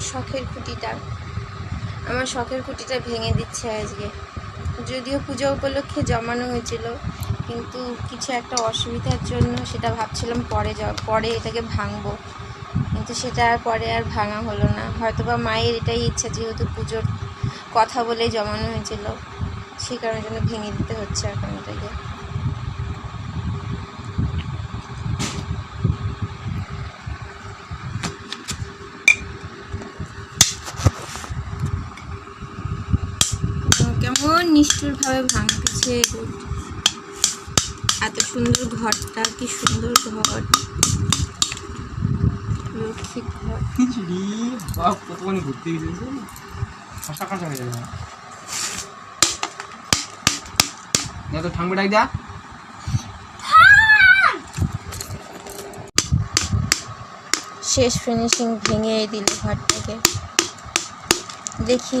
শখের খুঁটিটা। আমার শখের খুঁটিটা ভেঙে দিচ্ছে আজকে। যদিও পূজা উপলক্ষে জমানো হয়েছিল, কিন্তু কিছু একটা অসুবিধার জন্য সেটা ভাবছিলাম পরে পরে এটাকে ভাঙবো। কিন্তু সেটা আর পরে আর ভাঙা হলো না। হয়তো বা মায়ের এটাই ইচ্ছা, যেহেতু পুজোর কথা বলেই জমানো হয়েছিল, সেই কারণের জন্য ভেঙে দিতে হচ্ছে এখন এটাকে। নিষ্ঠুরভাবে ভাঙতেছে এত সুন্দর ঘরটা কি সুন্দর ঘর। লক্ষ্মীর ঘর। খিচুড়ি বাপ কতখানি ঘুরতে গেছে কাঁচা কাঁচা হয়ে যাবে। যা তো ঠাঙ্গু ডাক দা শেষ ফিনিশিং ভেঙে দিল ঘরটাকে। দেখি।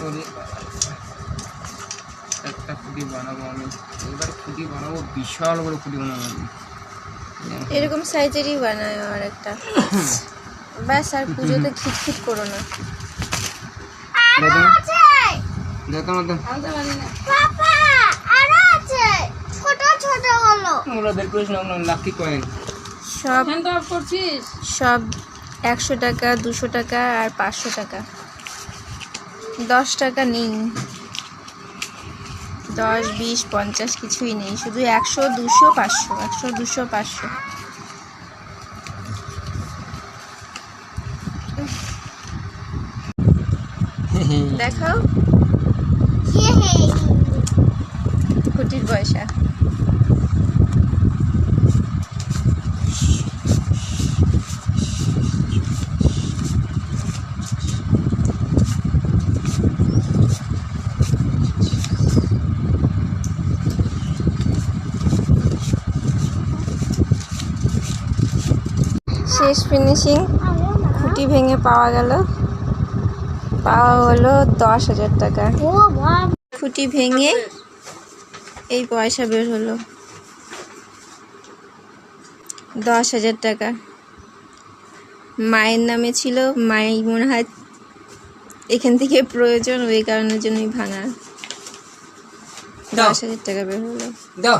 ঘুমাইলাম ওরে বাবা রে। একটা খুঁটি বানাবো আমি। এবার খুঁটি বানাবো বিশাল বড় খুঁটি বানাবো আমি। এরকম সাইজেরই বানায় আর একটা। ব্যাস আর পুজোতে খিটখিট করো না। দেখো মতো পাপা আরও আছে। ছোট ছোট হলো। ওরা বের করিস না লাকি কয়েন সব সব একশো টাকা দুশো টাকা আর পাঁচশো টাকা। দশ টাকা নেই। দশ বিশ পঞ্চাশ কিছুই নেই। শুধু একশো দুশো পাঁচশো একশো দুশো পাঁচশো। দেখাও। শেষ ফিনিশিং খুঁটি ভেঙে পাওয়া গেল। পাওয়া হলো দশ হাজার টাকা। খুঁটি ভেঙে এই পয়সা বের হলো। দশ হাজার টাকা। মায়ের নামে ছিল মাই মনে হয় এখান থেকে প্রয়োজন ওই কারণের জন্যই ভাঙা। দশ হাজার টাকা বের হলো। দাও।